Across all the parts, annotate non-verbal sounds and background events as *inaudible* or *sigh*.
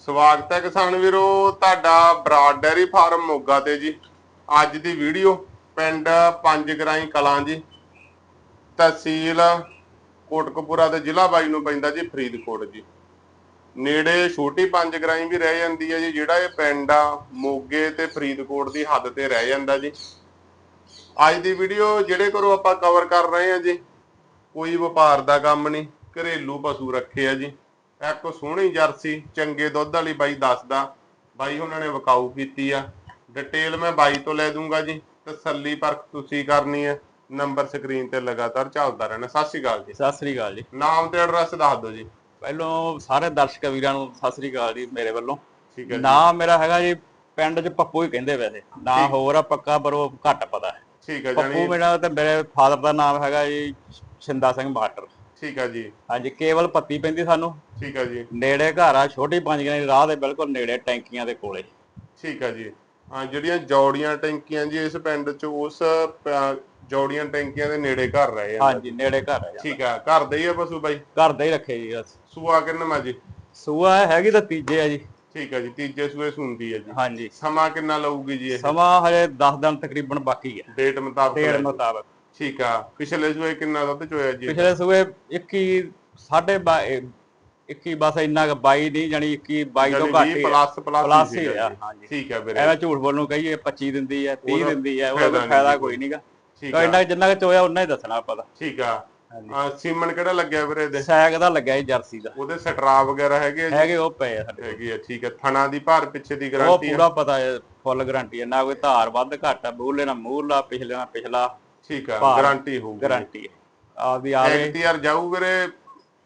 ਸਵਾਗਤ ਹੈ ਕਿਸਾਨ ਵੀਰੋ, ਤੁਹਾਡਾ ਬਰਾਡ ਡੈਰੀ ਫਾਰਮ ਮੋਗਾ ਤੇ ਜੀ। ਅੱਜ ਦੀ ਵੀਡੀਓ ਪਿੰਡ ਪੰਜ ਗਰਾਈ ਕਲਾਂ ਜੀ। ਤਹਿਸੀਲ ਕੋਟਕਪੂਰਾ ਤੇ ਜ਼ਿਲ੍ਹਾ ਬਾਈ ਨੂੰ ਪੈਂਦਾ ਜੀ ਫਰੀਦਕੋਟ ਜੀ। ਨੇੜੇ ਛੋਟੀ ਪੰਜ ਗਰਾਈ ਵੀ ਰਹਿ ਜਾਂਦੀ ਹੈ ਜੀ, ਜਿਹੜਾ ਇਹ ਪਿੰਡ ਆ, ਮੋਗੇ ਤੇ ਫਰੀਦਕੋਟ ਦੀ ਹੱਦ ਤੇ ਰਹਿ ਜਾਂਦਾ ਜੀ। ਅੱਜ ਦੀ ਵੀਡੀਓ ਜਿਹੜੇ ਕਰੋ ਆਪਾਂ ਕਵਰ ਕਰ ਰਹੇ ਹਾਂ ਜੀ, ਕੋਈ ਵਪਾਰ ਦਾ ਕੰਮ ਨਹੀਂ, ਘਰੇਲੂ ਪਸ਼ੂ ਰੱਖੇ ਆ ਜੀ। ਇੱਕ ਸੋਹਣੀ ਜਰਸੀ ਚੰਗੇ ਦੁੱਧ ਵਾਲੀ ਬਾਈ ਦੱਸਦਾ। ਬਾਈ ਉਹਨਾਂ ਨੇ ਵਕਾਊ ਕੀਤੀ ਆ। ਡਿਟੇਲ ਮੈਂ ਬਾਈ ਤੋਂ ਲੈ ਦੂੰਗਾ ਜੀ। ਤਸੱਲੀ ਪਰਖ ਤੁਸੀਂ ਕਰਨੀ ਹੈ ਨੰਬਰ ਸਕਰੀਨ ਤੇ ਲਗਾਤਾਰ ਚੱਲਦਾ ਰਹਿਣਾ। ਸਤਿ ਸ਼੍ਰੀ ਅਕਾਲ ਜੀ। ਸਤਿ ਸ੍ਰੀ ਅਕਾਲ ਜੀ। ਨਾਮ ਤੇ ਐਡਰੈਸ ਦੱਸ ਦਿਓ ਜੀ। ਪਹਿਲੋਂ ਸਾਰੇ ਦਰਸ਼ਕ ਵੀਰਾਂ ਨੂੰ ਸਤਿ ਸ੍ਰੀ ਅਕਾਲ ਜੀ ਮੇਰੇ ਵੱਲੋਂ। ਠੀਕ ਹੈ ਜੀ। ਨਾਮ ਮੇਰਾ ਹੈਗਾ ਜੀ ਪਿੰਡ 'ਚ ਪੱਪੂ ਹੀ ਕਹਿੰਦੇ ਵੈਸੇ। ਨਾਂ ਹੋਰ ਆ ਪੱਕਾ ਪਰ ਉਹ ਘੱਟ ਪਤਾ ਹੈ। ਠੀਕ ਹੈ ਪੱਪੂ ਜਾਨੀ ਮੇਰਾ ਤੇ ਮੇਰੇ ਫਾਦਰ ਦਾ ਨਾਮ ਹੈਗਾ ਜੀ ਸ਼ਿੰਦਾ ਸਿੰਘ ਮਾਸਟਰ ਠੀਕ ਹੈ ਜੀ। ਹਾਂਜੀ ਕੇਵਲ ਪੱਤੀ ਪੈਂਦੀ ਸਾਨੂੰ। ਠੀਕ ਹੈ ਜੀ। ਨੇੜੇ ਘਰ ਆ ਛੋਟੀ ਪੰਜ ਗਣੀ ਰਾਹ ਦੇ ਬਿਲਕੁਲ ਨੇੜੇ ਟੈਂਕੀਆਂ ਦੇ ਕੋਲੇ। ਠੀਕ ਹੈ ਜੀ। ਹਾਂ ਜਿਹੜੀਆਂ ਜੌੜੀਆਂ ਟੈਂਕੀਆਂ ਜੀ ਇਸ ਪਿੰਡ ਚ ਉਸ ਜੌੜੀਆਂ ਟੈਂਕੀਆਂ ਦੇ ਨੇੜੇ ਘਰ ਰਹੇ ਆ ਹਾਂਜੀ ਨੇੜੇ ਘਰ ਹੈ ਠੀਕ ਆ ਘਰ ਦੇ ਹੀ ਆ ਪਸ਼ੂ ਬਾਈ? ਘਰ ਦਾ ਹੀ ਰੱਖੇ ਜੀ ਬਸ। ਸੂਆ ਕਿੰਨਾ ਜੀ? ਸੂਆ ਹੈਗੀ ਤਾਂ ਤੀਜੇ ਆ ਜੀ। ਠੀਕ ਹੈ ਜੀ ਤੀਜੇ ਸੂਏ ਸੁਣਦੀ ਹੈ ਜੀ। ਹਾਂਜੀ। ਸਮਾਂ ਕਿੰਨਾ ਲਊਗੀ ਜੀ ਇਹ? ਸਮਾਂ ਹਜੇ 10 ਦਿਨ ਤਕਰੀਬਨ ਬਾਕੀ ਹੈ ਡੇਟ ਮੁਤਾਬਕ ਜੀ। ਮੁਤਾਬਕ। ਠੀਕ ਆ ਪਿਛਲੇ ਸੂਏ ਕਿੰਨਾ ਦੁੱਧ ਚੋਇਆ ਜੀ? ਪਿਛਲੇ ਸੂਏ 21 ਸਾਢੇ 21 ਬਸ ਇੰਨਾ ਕੁ 22 ਨਹੀਂ ਜਾਨੀ 21 22 ਤੋਂ ਘੱਟ ਹੀ। ਪਲੱਸ ਪਲੱਸ ਹੀ ਆ, ਹਾਂਜੀ। ਠੀਕ ਹੈ ਵੀਰੇ। ਐਵੇਂ ਝੂਠ ਬੋਲਣ ਨੂੰ ਕਹੀਏ 25 ਦਿੰਦੀ ਹੈ 30 ਉਹਦਾ ਦਿੰਦੀ ਫਾਇਦਾ ਉਹਦਾ ਫਾਇਦਾ ਕੋਈ ਨਹੀਂਗਾ। ਠੀਕ ਆ। ਇੰਨਾ ਜਿੰਨਾ ਕੁ ਚੋਇਆ ਉਹਨਾਂ ਹੀ ਦੱਸਣਾ ਪਤਾ ਠੀਕ ਆ। ਆ ਸੀਮਨ ਕਿਹੜਾ ਲੱਗਿਆ ਵੀਰੇ ਦੇ ਸੈਕ ਦਾ ਲੱਗਿਆ ਜੀ ਜਰਸੀ ਦਾ। ਉਹਦੇ ਸਟਰਾ ਵਗੈਰਾ ਹੈਗੇ ਆ ਜੀ? ਹੈਗੇ ਉਹ ਪਏ ਆ ਸਾਡੇ ਹੈਗੀ ਆ ਠੀਕ ਹੈ ਥਣਾ ਦੀ ਭਾਰ ਪਿੱਛੇ ਦੀ ਉਹ ਗਾਰੰਟੀ ਆ? ਪੂਰਾ ਪਤਾ ਹੈ ਫੁੱਲ ਗਾਰੰਟੀ ਹੈ ਨਾ ਕੋਈ ਧਾਰ ਵੱਧ ਘੱਟ ਆ ਮੂਹਲੇ ਨਾਲ ਮੂਹਲਾ ਪਿਛਲੇ ਨਾਲ ਪਿਛਲਾ। ਠੀਕ ਆ ਭਾਰ। ਗਾਰੰਟੀ ਹੋਊਗੀ। ਗਾਰੰਟੀ ਹੈ। ਆਪਦੀ ਆਵੇ ਐਕਟੀਆਰ ਜਾਊ ਵੀਰੇ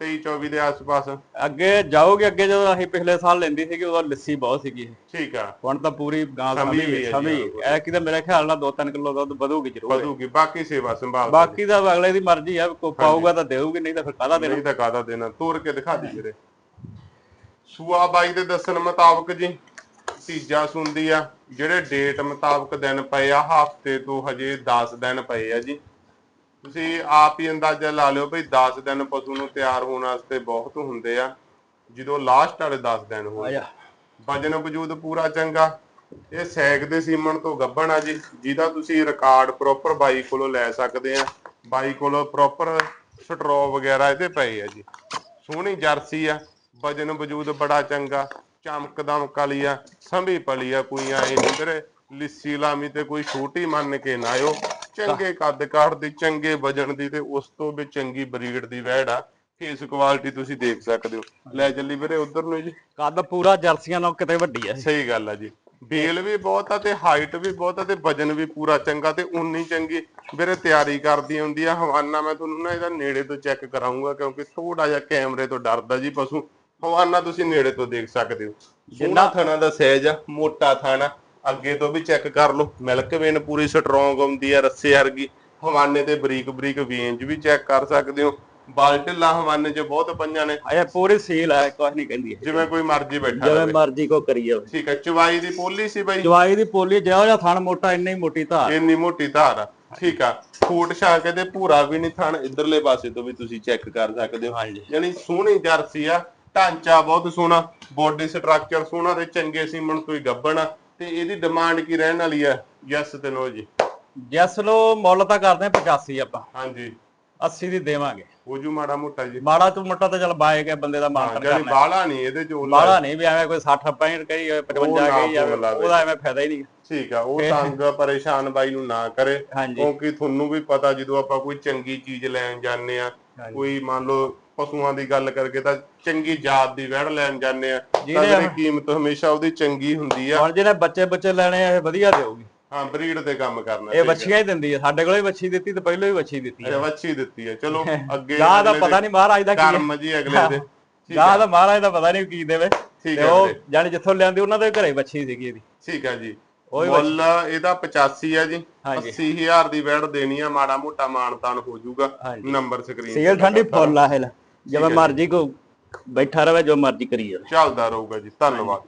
23 24 ਦੇ ਆਸ-ਪਾਸ? ਅੱਗੇ ਜਾਓਗੇ ਅੱਗੇ ਜਦੋਂ ਅਸੀਂ ਪਿਛਲੇ ਸਾਲ ਲੈਂਦੀ ਸੀਗੀ ਉਦੋਂ ਲੱਸੀ ਬਹੁਤ ਸੀਗੀ। ਇਹ। ਠੀਕ ਆ। ਹੁਣ ਤਾਂ ਪੂਰੀ ਗਾਂ ਸਮੀ ਵੀ ਹੈ ਜੀ ਸਮੀ। ਐ ਕਿਤੇ ਮੇਰੇ ਖਿਆਲ ਨਾਲ 2-3 ਕਿਲੋ ਦੁੱਧ ਵਧੂਗੀ ਜ਼ਰੂਰ। ਵਧੂਗੀ ਬਾਕੀ ਸੇਵਾ ਸੰਭਾਲ ਬਾਕੀ ਦਾ ਅਗਲੇ ਦੀ ਮਰਜ਼ੀ ਆ ਕੋ ਪਾਊਗਾ ਤਾਂ ਦੇਊਗੀ ਨਹੀਂ ਤਾਂ ਫਿਰ ਕਾਹਦਾ ਦੇਣਾ? ਨਹੀਂ ਤਾਂ ਕਾਦਾ ਦੇਣਾ? ਤੋਰ ਕੇ ਦਿਖਾ ਦੇ ਵੀਰੇ। ਸੂਆ ਬਾਈ ਦੇ ਦੱਸਣ ਮੁਤਾਬਕ ਜੀ ਤੀਜਾ ਸੁੰਦੀ ਆ। ਜਿਹੜੇ ਡੇਟ ਮੁਤਾਬਕ ਦਿਨ ਪਏ ਆ ਹਫ਼ਤੇ ਤੋਂ ਹਜੇ 10 ਦਿਨ ਪਏ ਆ ਜੀ। ਤੁਸੀਂ ਆਪ ਹੀ ਅੰਦਾਜ਼ਾ ਲਾ ਲਿਓ ਭਈ 10 ਦਿਨ ਪਸ਼ੂ ਨੂੰ ਤਿਆਰ ਹੋਣ ਵਾਸਤੇ ਬਹੁਤ ਹੁੰਦੇ ਆ। ਜਦੋਂ ਲਾਸਟ ਵਾਲੇ 10 ਦਿਨ ਹੋ ਆਜਾ ਵਜਨ ਵਜੂਦ ਪੂਰਾ ਚੰਗਾ। ਇਹ ਸੈਕ ਦੇ ਸੀਮਨ ਤੋਂ ਗੱਭਣ ਆ ਜੀ ਜਿਹਦਾ ਤੁਸੀਂ ਰਿਕਾਰਡ ਪ੍ਰੋਪਰ ਬਾਈ ਕੋਲੋਂ ਲੈ ਸਕਦੇ ਆ। ਬਾਈ ਕੋਲੋਂ ਪ੍ਰੋਪਰ ਸਟਰੋ ਵਗੈਰਾ ਇਹਦੇ ਪਏ ਆ ਜੀ। ਸੋਹਣੀ ਜਰਸੀ ਆ। ਵਜਨ ਵਜੂਦ ਬੜਾ ਚੰਗਾ। ਚਮਕ ਦਮਕ ਆ ਸੰਭੀ ਪਲੀ ਆ ਕੋਈ ਆਏ ਨਹੀਂ ਵੀਰੇ। ਲਿੱਸੀ ਲਾਮੀ ਤੇ ਕੋਈ ਛੋਟੀ ਮੰਨ ਕੇ ਨਾ ਆਇਓ। ਚੰਗੇ ਕੱਦ ਕਾਠ ਦੀ ਚੰਗੇ ਵਜਨ ਦੀ ਤੇ ਉਸ ਤੋਂ ਵੀ ਚੰਗੀ ਬਰੀਡ ਦੀ ਵਹਿੜ ਆ। ਫੇਸ ਕੁਆਲਿਟੀ ਤੁਸੀਂ ਦੇਖ ਸਕਦੇ ਹੋ। ਲੈ ਚੱਲੀ ਵੀਰੇ ਉਧਰ ਨੂੰ ਜੀ। ਕੱਦ ਪੂਰਾ ਜਰਸੀਆਂ ਨਾਲੋਂ ਕਿਤੇ ਵੱਡੀ ਆ ਸਹੀ ਗੱਲ ਆ ਜੀ। ਬੇਲ ਵੀ ਬਹੁਤ ਆ ਤੇ ਹਾਈਟ ਵੀ ਬਹੁਤ ਆ ਤੇ ਵਜਨ ਵੀ ਪੂਰਾ ਚੰਗਾ ਤੇ ਉਨੀ ਚੰਗੀ। ਵੀਰੇ ਤਿਆਰੀ ਕਰਦੀ ਹੁੰਦੀ ਆ। ਹਵਾਨਾ ਮੈਂ ਤੁਹਾਨੂੰ ਨਾ ਇਹਦਾ ਨੇੜੇ ਤੋਂ ਚੈੱਕ ਕਰਾਉਂਗਾ ਕਿਉਂਕਿ ਥੋੜਾ ਜਿਹਾ ਕੈਮਰੇ ਤੋਂ ਡਰਦਾ ਜੀ ਪਸ਼ੂ। ਹਵਾਨਾ ਤੁਸੀਂ ਨੇੜੇ ਤੋਂ ਦੇਖ ਸਕਦੇ ਹੋ। ਜਿੰਨਾ ਥਣਾ ਦਾ ਸਾਈਜ਼ ਆ ਮੋਟਾ ਥਾਣਾ ਅੱਗੇ ਤੋਂ ਵੀ ਚੈੱਕ ਕਰ ਲਓ। ਮਿਲਕ ਵੇਨ ਪੂਰੀ ਸਟਰੋਂਗ ਹੁੰਦੀ ਆ ਰੱਸੇ ਵਰਗੀ। ਹਵਾਨੇ ਤੇ ਬਰੀਕ ਬਰੀਕ ਵੇਨਜ ਵੀ ਚੈੱਕ ਕਰ ਸਕਦੇ ਹੋ। ਬਾਲ ਢਿੱਲਾ ਹਵਾਨੇ 'ਚ ਬਹੁਤ ਪੰਜਾਂ ਨੇ। ਇਹ ਪੂਰੀ ਸੀਲ ਹੈ ਕੁਝ ਨਹੀਂ ਕਹਿੰਦੀ। ਜਿਵੇਂ ਕੋਈ ਮਰਜ਼ੀ ਬੈਠਾ ਜਿਵੇਂ ਮਰਜ਼ੀ ਕੋ ਕਰੀ ਜਾਵੇ ਠੀਕ ਹੈ ਚਵਾਈ ਦੀ ਪੋਲੀ ਸੀ ਬਾਈ। ਜਵਾਈ ਦੀ ਪੋਲੀ ਜਿਹੋ ਜਿਹਾ ਥਣ ਮੋਟਾ ਇੰਨੀ ਹੀ ਮੋਟੀ ਧਾਰ। ਇੰਨੀ ਮੋਟੀ ਧਾਰ ਆ। ਠੀਕ ਆ ਫੂਟ ਛਾਕੇ ਤੇ ਪੂਰਾ ਵੀ ਨਹੀਂ ਥਣ। ਇਧਰਲੇ ਪਾਸੇ ਤੋਂ ਵੀ ਤੁਸੀਂ ਚੈੱਕ ਕਰ ਸਕਦੇ ਹੋ। ਹਾਂਜੀ। ਯਾਨੀ ਸੋਹਣੀ ਜਰਸੀ ਆ। ਢਾਂਚਾ ਬਹੁਤ ਸੋਹਣਾ ਬੋਡੀ ਸਟਰਕਚਰ ਸੋਹਣਾ ਤੇ ਚੰਗੇ ਸੀਮਣ ਤੋਂ ਹੀ ਗੱਭਣ ਆ। ਤੇ ਇਹਦੀ ਡਿਮਾਂਡ ਕੀ ਰਹਿਣ ਵਾਲੀ ਆ? ਯੈਸ ਤੇ ਨੋ ਜੀ। ਜੈਸ ਲੋ ਮੁੱਲ ਤਾਂ ਕਰਦੇ ਆ 85 ਆਪਾਂ। ਹਾਂਜੀ। 80 ਦੀ ਦੇਵਾਂਗੇ। ਹੋ ਜੂ ਮਾੜਾ ਮੋਟਾ ਜੀ। ਮਾੜਾ ਤੂੰ ਮੋਟਾ ਤਾਂ ਚਲ ਬਾਏ ਕੇ ਬੰਦੇ ਦਾ ਮਾਨ ਜਾਨੀ ਕਰਨਾ। ਬਾਲਾ ਨਹੀਂ ਇਹਦੇ ਚ ਬਾਹਲਾ ਨਹੀਂ ਵੀ ਐਵੇਂ ਕੋਈ 60 65 ਕਰੀ ਹੋਏ 55 ਨਾ ਕਹੀ ਜਾਵੇ ਬੋਲਾ। ਉਹਦਾ ਐਵੇਂ ਫਾਇਦਾ ਹੀ ਨਹੀਂ। ਠੀਕ ਆ ਉਹ ਤੰਗ ਪਰੇਸ਼ਾਨ ਬਾਈ ਨੂੰ ਨਾ ਕਰੇ। ਕਿਉਂਕਿ ਤੁਹਾਨੂੰ ਵੀ ਪਤਾ ਜਦੋਂ ਆਪਾਂ ਕੋਈ ਚੰਗੀ ਚੀਜ਼ ਲੈਣ ਜਾਂਦੇ ਆ। ਕੋਈ ਮੰਨ ਲਓ ਪਸ਼ੂਆਂ ਦੀ ਗੱਲ ਕਰਕੇ ਤਾਂ ਚੰਗੀ ਜਾਤ ਦੀ ਵਹਿੜ ਲੈਣ ਜਾਂਦੇ ਆ ਜਿਹਦੇ- ਜਿਹੜੀ ਕੀਮਤ ਹਮੇਸ਼ਾ ਉਹਦੀ ਚੰਗੀ ਹੁੰਦੀ ਆ। ਹੁਣ ਜਿਹਨੇ ਬੱਚੇ ਬੱਚੇ ਲੈਣੇ ਆ ਇਹ ਵਧੀਆ ਦੇਊਗੀ। ਹਾਂ ਬਰੀਡ ਤੇ ਕੰਮ ਕਰਨਾ ਇਹ ਬੱਚੀਆਂ ਹੀ ਦਿੰਦੀ ਹੈ ਸਾਡੇ ਕੋਲੇ ਵੱਛੀ ਦਿੱਤੀ ਤੇ ਪਹਿਲਾਂ ਹੀ ਵੱਛੀ ਦਿੱਤੀ ਇਹ ਵੱਛੀ ਦਿੱਤੀ ਹੈ ਚਲੋ *laughs* ਅੱਗੇ ਗਾਹ ਦਾ ਪਤਾ ਨਹੀਂ ਮਹਾਰਾਜ ਦਾ ਕੀ ਹੈ। ਕਰਮ ਜੀ ਅਗਲੇ ਦੇ। ਹੈ। ਦਾ ਮਹਾਰਾਜ ਦਾ ਪਤਾ ਨਹੀਂ ਕੀ ਦੇਵੇ। ਠੀਕ ਹੈ ਉਹ। ਜਾਨੀ ਜਿੱਥੋਂ ਲਿਆਂਦੀ ਉਹਨਾਂ ਦੇ ਘਰੇ ਵੱਛੀ ਸੀਗੀ ਇਹਦੀ। ਠੀਕ ਹੈ ਜੀ। ਮੁੱਲ ਇਹਦਾ 85 ਹੈ ਜੀ ਹਾਂਜੀ। 80000 ਦੀ ਵਹਿੜ ਦੇਣੀ ਆ ਮਾੜਾ ਮੋਟਾ ਮਾਨਤਾਨ ਹੋ ਜਾਊਗਾ। ਨੰਬਰ ਸਕਰੀਨ ਸੀਲ ਠੰਡੀ ਫੁੱਲ ਆ ਇਹ ਜਿਵੇਂ ਮਰਜ਼ੀ ਕੋ ਬੈਠਾ ਰਵੇ ਜੋ ਮਰਜ਼ੀ ਕਰੀ ਜਾਵੇ। ਚੱਲਦਾ ਰਹੂਗਾ ਜੀ ਧੰਨਵਾਦ।